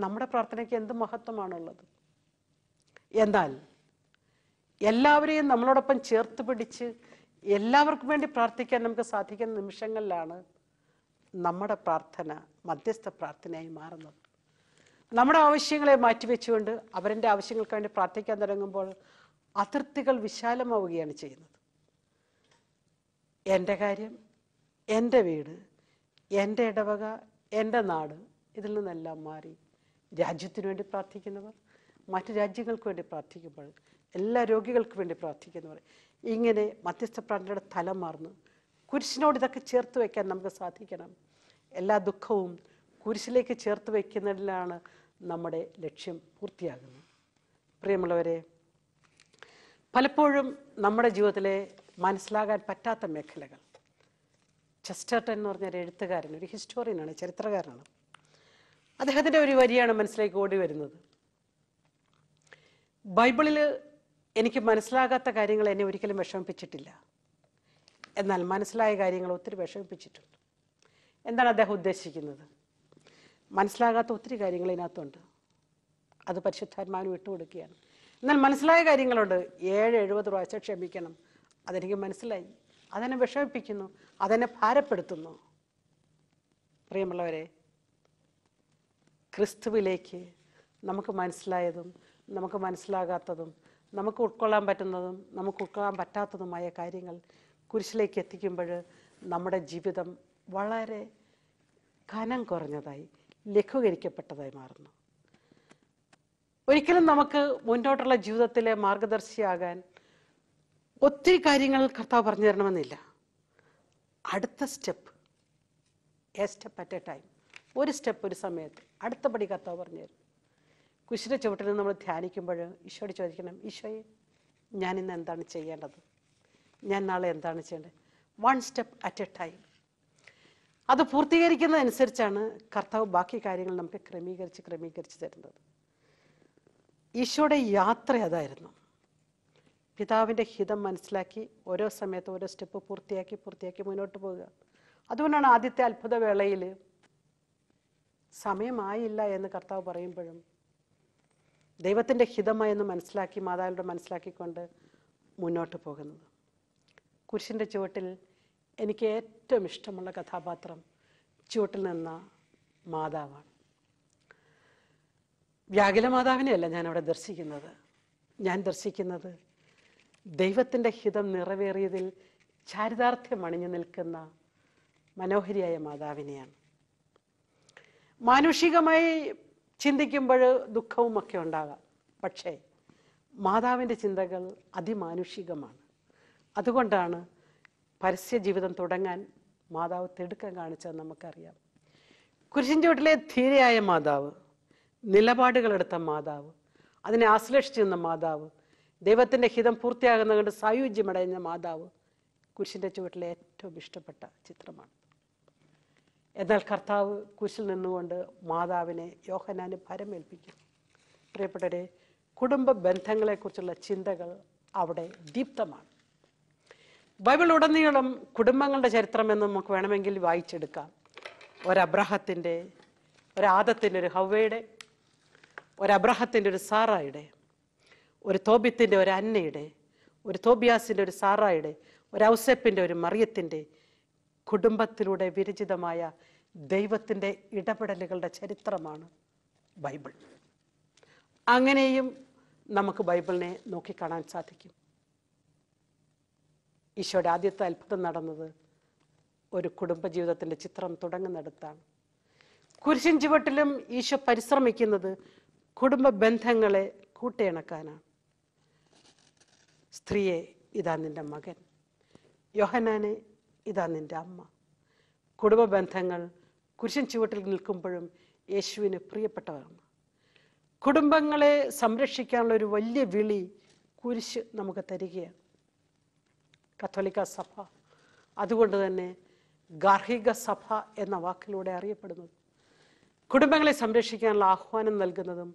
നമ്മുടെ പ്രാർത്ഥനയ്ക്ക് എന്ത് മഹത്വമാണുള്ളത്? എന്നാൽ എല്ലാവരെയും നമ്മളോടൊപ്പം ചേർത്ത് പിടിച്ച് എല്ലാവർക്കും വേണ്ടി പ്രാർത്ഥിക്കാൻ നമുക്ക് സാധിക്കുന്ന നിമിഷങ്ങളിലാണ് നമ്മുടെ പ്രാർത്ഥന മധ്യസ്ഥ പ്രാർത്ഥനയായി മാറുന്നത്. നമ്മുടെ ആവശ്യങ്ങളെ മാറ്റിവെച്ചുകൊണ്ട് അവരുടെ ആവശ്യങ്ങൾക്ക് വേണ്ടി പ്രാർത്ഥിക്കാൻ തുടങ്ങുമ്പോൾ അതിർത്തികൾ വിശാലമാവുകയാണ് ചെയ്യുന്നത്. എന്റെ കാര്യം എന്റെ വീട് എന്റെ ഇടവക എന്റെ നാട് ഇതിൽ നിന്നെല്ലാം മാറി രാജ്യത്തിനു വേണ്ടി പ്രാർത്ഥിക്കുന്നവർ മറ്റു രാജ്യങ്ങൾക്ക് വേണ്ടി പ്രാർത്ഥിക്കുമ്പോൾ എല്ലാ രോഗികൾക്ക് വേണ്ടി പ്രാർത്ഥിക്കുന്നവർ ഇങ്ങനെ മധ്യസ്ഥ പ്രാർത്ഥനയുടെ തലം മാറുന്നു. കുരിശിനോട് ഇതൊക്കെ ചേർത്ത് വയ്ക്കാൻ നമുക്ക് സാധിക്കണം. എല്ലാ ദുഃഖവും കുരിശിലേക്ക് ചേർത്ത് വയ്ക്കുന്നതിലാണ് നമ്മുടെ ലക്ഷ്യം പൂർത്തിയാകുന്നത്. പ്രിയമുള്ളവരെ പലപ്പോഴും നമ്മുടെ ജീവിതത്തിലെ മനസ്സിലാകാൻ പറ്റാത്ത മേഖലകൾ. ചെസ്റ്റർട്ടൻ എന്ന് പറഞ്ഞ ഒരു എഴുത്തുകാരൻ ഒരു ഹിസ്റ്റോറിയനാണ് ചരിത്രകാരനാണ്. അദ്ദേഹത്തിന്റെ ഒരു വരിയാണ് മനസ്സിലേക്ക് ഓടി വരുന്നത്. ബൈബിളിൽ എനിക്ക് മനസ്സിലാകാത്ത കാര്യങ്ങൾ എന്നെ ഒരിക്കലും വിഷമിപ്പിച്ചിട്ടില്ല. എന്നാൽ മനസ്സിലായ കാര്യങ്ങൾ ഒത്തിരി വിഷമിപ്പിച്ചിട്ടുണ്ട്. എന്താണ് അദ്ദേഹം ഉദ്ദേശിക്കുന്നത്? മനസ്സിലാകാത്ത ഒത്തിരി കാര്യങ്ങൾ ഇതിനകത്തുണ്ട്. അത് പരിശുദ്ധാത്മാവിന് വിട്ടുകൊടുക്കുകയാണ്. എന്നാൽ മനസ്സിലായ കാര്യങ്ങളുണ്ട്. ഏഴ് എഴുപത് പ്രാവശ്യം ക്ഷമിക്കണം. അതെനിക്ക് മനസ്സിലായി. അതെന്നെ വിഷമിപ്പിക്കുന്നു. അതെന്നെ ഭാരപ്പെടുത്തുന്നു. പ്രിയമുള്ളവരെ ക്രിസ്തുവിലേക്ക് നമുക്ക് മനസ്സിലായതും നമുക്ക് മനസ്സിലാകാത്തതും നമുക്ക് ഉൾക്കൊള്ളാൻ പറ്റുന്നതും നമുക്ക് ഉൾക്കൊള്ളാൻ പറ്റാത്തതുമായ കാര്യങ്ങൾ കുരിശിലേക്ക് എത്തിക്കുമ്പോൾ നമ്മുടെ ജീവിതം വളരെ കനം കുറഞ്ഞതായി ലഘൂകരിക്കപ്പെട്ടതായി മാറുന്നു. ഒരിക്കലും നമുക്ക് മുന്നോട്ടുള്ള ജീവിതത്തിലെ മാർഗദർശിയാകാൻ ഒത്തിരി കാര്യങ്ങൾ കർത്താവ് പറഞ്ഞു തരണമെന്നില്ല. അടുത്ത step a step at a time ഒരു സ്റ്റെപ്പ് ഒരു സമയത്ത്. അടുത്ത പടി കർത്താവ് പറഞ്ഞു തരും കുശിര ചുവട്ടിൽ നമ്മൾ ധ്യാനിക്കുമ്പോൾ ഈശോട് ചോദിക്കണം ഈശോയെ ഞാൻ ഇന്ന് എന്താണ് ചെയ്യേണ്ടത്? ഞാൻ നാളെ എന്താണ് ചെയ്യേണ്ടത്? One step at a time അത് പൂർത്തീകരിക്കുന്നതനുസരിച്ചാണ് കർത്താവ് ബാക്കി കാര്യങ്ങൾ നമുക്ക് ക്രമീകരിച്ച് ക്രമീകരിച്ച് തരുന്നത്. ഈശോയുടെ യാത്ര അതായിരുന്നു. പിതാവിന്റെ ഹിതം മനസ്സിലാക്കി ഓരോ സമയത്ത് ഓരോ സ്റ്റെപ്പ് പൂർത്തിയാക്കി പൂർത്തിയാക്കി മുന്നോട്ട് പോവുക. അതുകൊണ്ടാണ് ആദ്യത്തെ അത്ഭുത വേളയിൽ സമയമായില്ല എന്ന് കർത്താവ് പറയുമ്പോഴും ദൈവത്തിന്റെ ഹിതമായെന്ന് മനസ്സിലാക്കി മാതാവിലൂടെ മനസ്സിലാക്കിക്കൊണ്ട് മുന്നോട്ട് പോകുന്നത്. കുരിശിന്റെ ചുവട്ടിൽ എനിക്ക് ഏറ്റവും ഇഷ്ടമുള്ള കഥാപാത്രം ചുവട്ടിൽ നിന്ന മാതാവാണ്. വ്യാകുല മാതാവിനെയല്ല ഞാൻ അവിടെ ദർശിക്കുന്നത്. ഞാൻ ദർശിക്കുന്നത് ദൈവത്തിന്റെ ഹിതം നിറവേറിയതിൽ ചാരിതാർത്ഥ്യം അണിഞ്ഞു നിൽക്കുന്ന മനോഹരിയായ മാതാവിനെയാണ്. മാനുഷികമായി ചിന്തിക്കുമ്പോൾ ദുഃഖവും ഒക്കെ ഉണ്ടാകാം. പക്ഷേ മാതാവിന്റെ ചിന്തകൾ അതിമാനുഷികമാണ്. അതുകൊണ്ടാണ് പരസ്യ ജീവിതം തുടങ്ങാൻ മാതാവ് തിടുക്കം കാണിച്ചത് നമുക്കറിയാം. കുരിശിൻ ചുവട്ടിലെ ധീരയായ മാതാവ് നിലപാടുകളെടുത്ത മാതാവ് അതിനെ ആശ്ലേഷിച്ചു നിന്ന മാതാവ് ദൈവത്തിന്റെ ഹിതം പൂർത്തിയാകുന്ന കണ്ട് സായുജ്യമടയുന്ന മാതാവ് കുരിശിന്റെ ചുവട്ടിലെ ഏറ്റവും ഇഷ്ടപ്പെട്ട ചിത്രമാണ്. എന്നാൽ കർത്താവ് കുശിൽ നിന്നുകൊണ്ട് മാതാവിനെ യോഹനാന് ഭരമേൽപ്പിക്കും പ്രിയപ്പെട്ടവരെ കുടുംബ ബന്ധങ്ങളെക്കുറിച്ചുള്ള ചിന്തകൾ അവിടെ ദീപ്തമാണ്. ബൈബിൾ ഉടനീളം കുടുംബങ്ങളുടെ ചരിത്രം എന്ന് നമുക്ക് വേണമെങ്കിൽ വായിച്ചെടുക്കാം. ഒരബ്രഹത്തിന്റെ ഒരാദത്തിന്റെ ഒരു ഹവയുടെ ഒരബ്രഹത്തിന്റെ ഒരു സാറായുടെ ഒരു തോബിത്തിന്റെ ഒരു അന്നയുടെ ഒരു തോബിയാസിന്റെ ഒരു സാറായുടെ ഒരു ഔസേപ്പിന്റെ ഒരു മറിയത്തിന്റെ കുടുംബത്തിലൂടെ വിരചിതമായ ദൈവത്തിന്റെ ഇടപെടലുകളുടെ ചരിത്രമാണ് ബൈബിൾ. അങ്ങനെയും നമുക്ക് ബൈബിളിനെ നോക്കിക്കാണാൻ സാധിക്കും. ഈശോയുടെ ആദ്യത്തെ അത്ഭുതം നടന്നത് ഒരു കുടുംബജീവിതത്തിന്റെ ചിത്രം തുടങ്ങുന്നിടത്താണ്. കുരിശിൻ ചുവട്ടിലും ഈശോ പരിശ്രമിക്കുന്നത് കുടുംബ ബന്ധങ്ങളെ കൂട്ടിയിണക്കാനാണ്. സ്ത്രീയെ ഇതാ നിന്റെ മകൻ. യോഹനാനെ ഇതാ നിന്റെ അമ്മ. കുടുംബ ബന്ധങ്ങൾ കുരിശൻ ചുവട്ടിൽ നിൽക്കുമ്പോഴും യേശുവിന് പ്രിയപ്പെട്ടവരാണ് കുടുംബങ്ങളെ സംരക്ഷിക്കാനുള്ള ഒരു വലിയ വിളി കുരിശ് നമുക്ക് തരികയാണ്. കത്തോലിക്ക സഭ. അതുകൊണ്ട് തന്നെ ഗാർഹിക സഭ എന്ന വാക്കിലൂടെ അറിയപ്പെടുന്നത്. കുടുംബങ്ങളെ സംരക്ഷിക്കാനുള്ള ആഹ്വാനം നൽകുന്നതും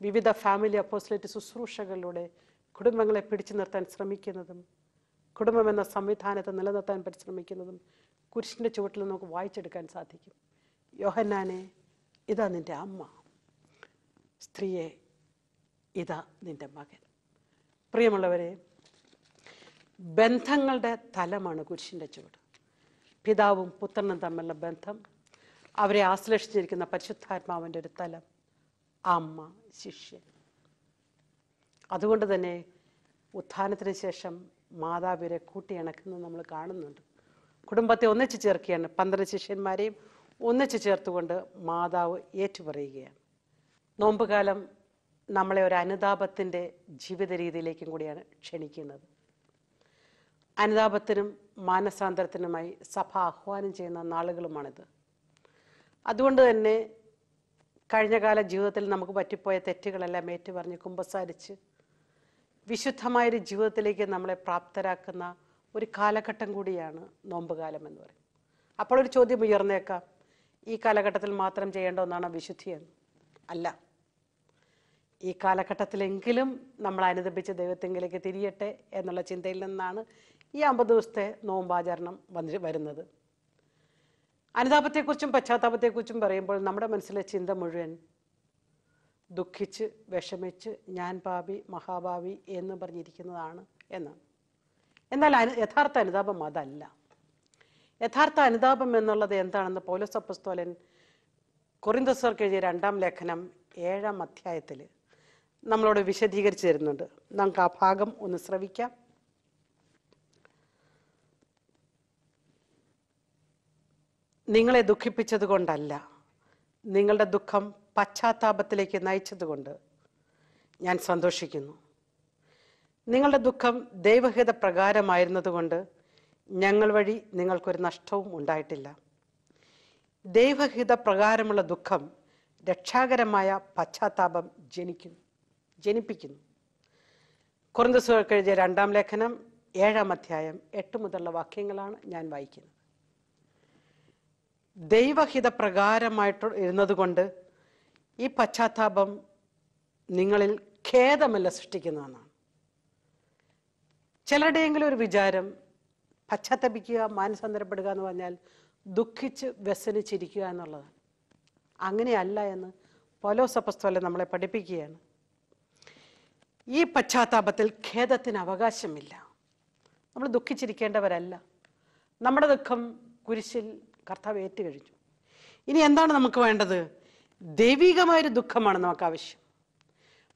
വിവിധ ഫാമിലി അപ്പോസ്ലേറ്റ് ശുശ്രൂഷകളിലൂടെ കുടുംബങ്ങളെ പിടിച്ചു നിർത്താൻ ശ്രമിക്കുന്നതും കുടുംബം എന്ന സംവിധാനത്തെ നിലനിർത്താൻ പരിശ്രമിക്കുന്നതും കുരിശിന്റെ ചുവട്ടിൽ നമുക്ക് വായിച്ചെടുക്കാൻ സാധിക്കും. യോഹന്നാനെ ഇതാ നിന്റെ അമ്മ. സ്ത്രീയെ ഇതാ നിന്റെ മകൻ. പ്രിയമുള്ളവരെ ബന്ധങ്ങളുടെ തലമാണ് കുരിശിന്റെ ചുവട്. പിതാവും പുത്രനും തമ്മിലുള്ള ബന്ധം അവരെ ആശ്ലേഷിച്ചിരിക്കുന്ന പരിശുദ്ധാത്മാവിന്റെ ഒരു തലം അമ്മ ശിഷ്യൻ. അതുകൊണ്ട് തന്നെ ഉത്ഥാനത്തിന് ശേഷം മാതാവിനെ കൂട്ടിയിണക്കുന്നത് നമ്മൾ കാണുന്നുണ്ട്. കുടുംബത്തെ ഒന്നിച്ച് ചേർക്കുകയാണ്. പന്ത്രണ്ട് ശിഷ്യന്മാരെയും ഒന്നിച്ച് ചേർത്തുകൊണ്ട് മാതാവ് ഏറ്റുപറയുകയാണ്. നോമ്പുകാലം നമ്മളെ ഒരു അനുതാപത്തിന്റെ ജീവിത രീതിയിലേക്കും കൂടിയാണ് ക്ഷണിക്കുന്നത്. അനുതാപത്തിനും മാനസാന്തരത്തിനുമായി സഭ ആഹ്വാനം ചെയ്യുന്ന നാളുകളുമാണിത്. അതുകൊണ്ട് തന്നെ കഴിഞ്ഞകാല ജീവിതത്തിൽ നമുക്ക് പറ്റിപ്പോയ തെറ്റുകളെല്ലാം ഏറ്റുപറഞ്ഞ് കുമ്പസാരിച്ച് വിശുദ്ധമായൊരു ജീവിതത്തിലേക്ക് നമ്മളെ പ്രാപ്തരാക്കുന്ന ഒരു കാലഘട്ടം കൂടിയാണ് നോമ്പുകാലം എന്ന് പറയും അപ്പോൾ ഒരു ചോദ്യം ഉയർന്നേക്കാം. ഈ കാലഘട്ടത്തിൽ മാത്രം ചെയ്യേണ്ട ഒന്നാണ് വിശുദ്ധിയെന്ന് അല്ല. ഈ കാലഘട്ടത്തിലെങ്കിലും നമ്മൾ അനുദപിച്ച് ദൈവത്തെങ്കിലേക്ക് തിരിയട്ടെ എന്നുള്ള ചിന്തയിൽ നിന്നാണ് ഈ അമ്പത് ദിവസത്തെ നോമ്പാചരണം വന്നി വരുന്നത്. അനുതാപത്തെക്കുറിച്ചും പശ്ചാത്താപത്തെക്കുറിച്ചും പറയുമ്പോൾ നമ്മുടെ മനസ്സിലെ ചിന്ത മുഴുവൻ ദുഃഖിച്ച് വിഷമിച്ച് ഞാൻ പാപി മഹാഭാവി എന്ന് പറഞ്ഞിരിക്കുന്നതാണ് എന്നാണ് എന്നാൽ അനു യഥാർത്ഥ അനുതാപം അതല്ല. യഥാർത്ഥ അനുതാപം എന്നുള്ളത് എന്താണെന്ന് പൗലോസ് അപ്പസ്തോലൻ കൊറിന്തോസർക്ക് എഴുതിയ രണ്ടാം ലേഖനം ഏഴാം അധ്യായത്തിൽ നമ്മളോട് വിശദീകരിച്ച് തരുന്നുണ്ട്. നമുക്ക് ആ ഭാഗം ഒന്ന് ശ്രവിക്കാം. നിങ്ങളെ ദുഃഖിപ്പിച്ചത് കൊണ്ടല്ല നിങ്ങളുടെ ദുഃഖം പശ്ചാത്താപത്തിലേക്ക് നയിച്ചതുകൊണ്ട് ഞാൻ സന്തോഷിക്കുന്നു. നിങ്ങളുടെ ദുഃഖം ദൈവഹിത പ്രകാരമായിരുന്നതുകൊണ്ട് ഞങ്ങൾ വഴി നിങ്ങൾക്കൊരു നഷ്ടവും ഉണ്ടായിട്ടില്ല. ദൈവഹിത പ്രകാരമുള്ള ദുഃഖം രക്ഷാകരമായ പശ്ചാത്താപം ജനിക്കുന്നു ജനിപ്പിക്കുന്നു. കുറുന്തസുകൾക്ക് എഴുതിയ രണ്ടാം ലേഖനം ഏഴാം അധ്യായം എട്ട് മുതലുള്ള വാക്യങ്ങളാണ് ഞാൻ വായിക്കുന്നത്. ദൈവഹിത പ്രകാരമായിട്ട് ഇരുന്നതുകൊണ്ട് ഈ പശ്ചാത്താപം നിങ്ങളിൽ ഖേദമല്ല സൃഷ്ടിക്കുന്നതെന്നാണ്. ചിലരുടെയെങ്കിലും ഒരു വിചാരം പശ്ചാത്തപിക്കുക മാനസാന്തരപ്പെടുക എന്ന് പറഞ്ഞാൽ ദുഃഖിച്ച് വ്യസനിച്ചിരിക്കുക എന്നുള്ളതാണ്. അങ്ങനെയല്ല എന്ന് പൗലോസ് അപ്പസ്തോലൻ നമ്മളെ പഠിപ്പിക്കുകയാണ്. ഈ പശ്ചാത്താപത്തിൽ ഖേദത്തിന് അവകാശമില്ല. നമ്മൾ ദുഃഖിച്ചിരിക്കേണ്ടവരല്ല. നമ്മുടെ ദുഃഖം കുരിശിൽ കർത്താവ് ഏറ്റുകഴിഞ്ഞു ഇനി എന്താണ് നമുക്ക് വേണ്ടത്? ദൈവികമായൊരു ദുഃഖമാണ് നമുക്ക് ആവശ്യം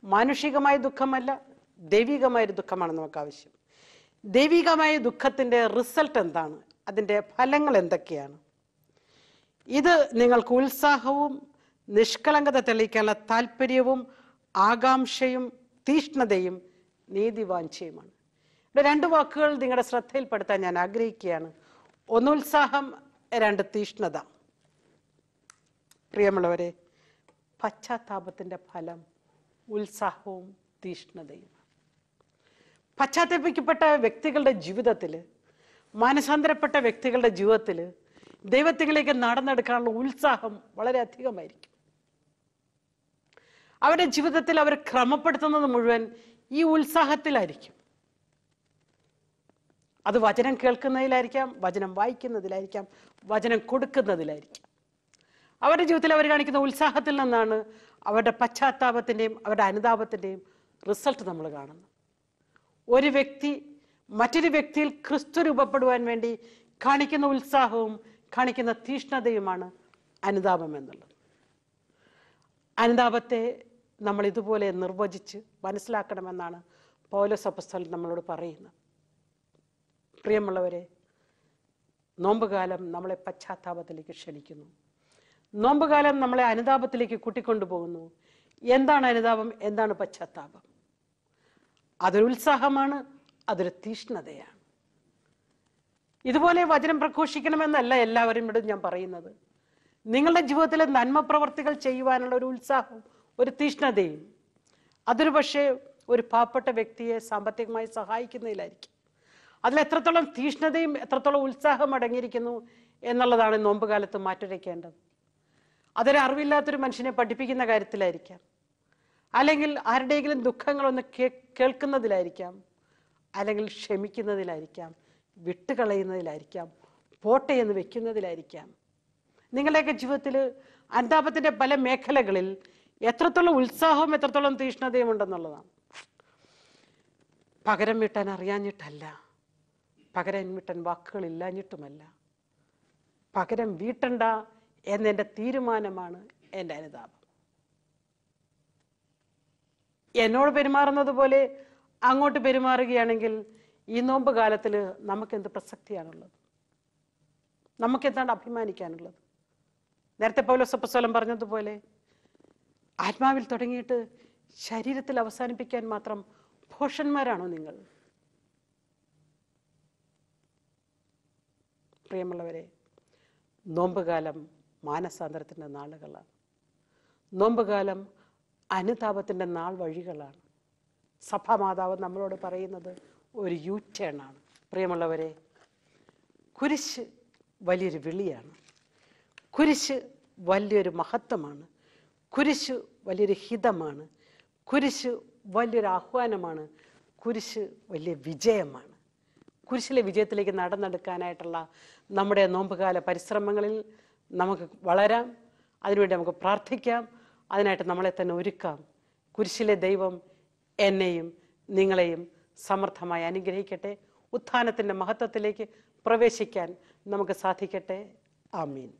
മാനുഷികമായ ദുഃഖമല്ല ദൈവികമായൊരു ദുഃഖമാണ് നമുക്ക് ആവശ്യം ദൈവികമായ ദുഃഖത്തിന്റെ റിസൾട്ട് എന്താണ്? അതിന്റെ ഫലങ്ങൾ എന്തൊക്കെയാണ്? ഇത് നിങ്ങൾക്ക് ഉത്സാഹവും നിഷ്കളങ്കത തെളിയിക്കാനുള്ള താല്പര്യവും ആകാംക്ഷയും തീഷ്ണതയും നീതിവാഞ്ചയുമാണ്. ഇവിടെ രണ്ട് വാക്കുകൾ നിങ്ങളുടെ ശ്രദ്ധയിൽപ്പെടുത്താൻ ഞാൻ ആഗ്രഹിക്കുകയാണ്. ഒന്ന് ഉത്സാഹം രണ്ട് തീഷ്ണത. പ്രിയമുള്ളവരെ പശ്ചാത്താപത്തിന്റെ ഫലം ഉത്സാഹവും തീഷ്ണതയും. പശ്ചാത്തപിക്കപ്പെട്ട വ്യക്തികളുടെ ജീവിതത്തിൽ മാനസാന്തരപ്പെട്ട വ്യക്തികളുടെ ജീവിതത്തിൽ ദൈവത്തിലേക്ക് നടന്നെടുക്കാനുള്ള ഉത്സാഹം വളരെ അധികമായിരിക്കും. അവരുടെ ജീവിതത്തിൽ അവർ ക്രമപ്പെടുത്തുന്നത് മുഴുവൻ ഈ ഉത്സാഹത്തിലായിരിക്കും. അത് വചനം കേൾക്കുന്നതിലായിരിക്കാം വചനം വായിക്കുന്നതിലായിരിക്കാം വചനം കൊടുക്കുന്നതിലായിരിക്കാം. അവരുടെ ജീവിതത്തിൽ അവർ കാണിക്കുന്ന ഉത്സാഹത്തിൽ നിന്നാണ് അവരുടെ പശ്ചാത്താപത്തിന്റെയും അവരുടെ അനുതാപത്തിന്റെയും റിസൾട്ട് നമ്മൾ കാണുന്നത്. ഒരു വ്യക്തി മറ്റൊരു വ്യക്തിയിൽ ക്രിസ്തു രൂപപ്പെടുവാൻ വേണ്ടി കാണിക്കുന്ന ഉത്സാഹവും കാണിക്കുന്ന തീഷ്ണതയുമാണ് അനുതാപം എന്നുള്ളത്. അനുതാപത്തെ നമ്മൾ ഇതുപോലെ നിർവചിച്ച് മനസ്സിലാക്കണമെന്നാണ് പൗലോസ് അപ്പസ്തലൻ നമ്മളോട് പറയുന്നത്. പ്രിയമുള്ളവരെ നോമ്പുകാലം നമ്മളെ പശ്ചാത്താപത്തിലേക്ക് ക്ഷണിക്കുന്നു. നോമ്പുകാലം നമ്മളെ അനുതാപത്തിലേക്ക് കൂട്ടിക്കൊണ്ടുപോകുന്നു. എന്താണ് അനുതാപം? എന്താണ് പശ്ചാത്താപം? അതൊരു ഉത്സാഹമാണ് അതൊരു തീഷ്ണതയാണ്. ഇതുപോലെ വചനം പ്രഘോഷിക്കണമെന്നല്ല എല്ലാവരും ഞാൻ പറയുന്നത്. നിങ്ങളുടെ ജീവിതത്തിലെ നന്മ പ്രവർത്തികൾ ചെയ്യുവാനുള്ള ഒരു ഉത്സാഹവും ഒരു തീഷ്ണതയും അതൊരു പക്ഷേ ഒരു പാവപ്പെട്ട വ്യക്തിയെ സാമ്പത്തികമായി സഹായിക്കുന്നതിലായിരിക്കും. അതിൽ എത്രത്തോളം തീഷ്ണതയും എത്രത്തോളം ഉത്സാഹം അടങ്ങിയിരിക്കുന്നു എന്നുള്ളതാണ് നോമ്പ് കാലത്ത് മാറ്റുരയ്ക്കേണ്ടത് അതൊരു അറിവില്ലാത്തൊരു മനുഷ്യനെ പഠിപ്പിക്കുന്ന കാര്യത്തിലായിരിക്കാം. അല്ലെങ്കിൽ ആരുടെയെങ്കിലും ദുഃഖങ്ങളൊന്ന് കേ കേൾക്കുന്നതിലായിരിക്കാം. അല്ലെങ്കിൽ ക്ഷമിക്കുന്നതിലായിരിക്കാം. വിട്ടുകളയുന്നതിലായിരിക്കാം. പോട്ടെ എന്ന് വെക്കുന്നതിലായിരിക്കാം. നിങ്ങളുടെയൊക്കെ ജീവിതത്തിൽ അനുതാപത്തിന്റെ പല മേഖലകളിൽ എത്രത്തോളം ഉത്സാഹവും എത്രത്തോളം തീഷ്ണതയും ഉണ്ടെന്നുള്ളതാണ്. പകരം വീട്ടാൻ അറിയാഞ്ഞിട്ടല്ല. പകരം വീട്ടാൻ വാക്കുകളില്ലാഞ്ഞിട്ടുമല്ല പകരം വീട്ടണ്ട എന്നെന്റെ തീരുമാനമാണ് എന്റെ അനുതാപം. എന്നോട് പെരുമാറുന്നത് പോലെ അങ്ങോട്ട് പെരുമാറുകയാണെങ്കിൽ ഈ നോമ്പ് കാലത്തിൽ നമുക്കെന്ത് പ്രസക്തിയാണുള്ളത്? നമുക്കെന്താണ് അഭിമാനിക്കാനുള്ളത്? നേരത്തെ പൗലോസപ്പസ്വലം പറഞ്ഞതുപോലെ ആത്മാവിൽ തുടങ്ങിയിട്ട് ശരീരത്തിൽ അവസാനിപ്പിക്കാൻ മാത്രം ഭോഷന്മാരാണോ നിങ്ങൾ? പ്രിയമുള്ളവരെ നോമ്പുകാലം മാനസാന്തരത്തിന്റെ നാളുകളാണ്. നോമ്പുകാലം അനുതാപത്തിന്റെ നാൾ വഴികളാണ്. സഭാമാതാവ് നമ്മളോട് പറയുന്നത് ഒരു യൂ ആണ് പ്രിയമുള്ളവരെ കുരിശ് വലിയൊരു വിളിയാണ്. കുരിശ് വലിയൊരു മഹത്വമാണ്. കുരിശ് വലിയൊരു ഹിതമാണ്. കുരിശ് വലിയൊരു ആഹ്വാനമാണ്. കുരിശ് വലിയ വിജയമാണ്. കുരിശിലെ വിജയത്തിലേക്ക് നടന്നെടുക്കാനായിട്ടുള്ള നമ്മുടെ നോമ്പുകാല പരിശ്രമങ്ങളിൽ നമുക്ക് വളരാം. അതിനുവേണ്ടി നമുക്ക് പ്രാർത്ഥിക്കാം. അതിനായിട്ട് നമ്മളെ തന്നെ ഒരുക്കാം. കുരിശിലെ ദൈവം എന്നെയും നിങ്ങളെയും സമർത്ഥമായി അനുഗ്രഹിക്കട്ടെ. ഉത്ഥാനത്തിന്റെ മഹത്വത്തിലേക്ക് പ്രവേശിക്കാൻ നമുക്ക് സാധിക്കട്ടെ. ആമീൻ.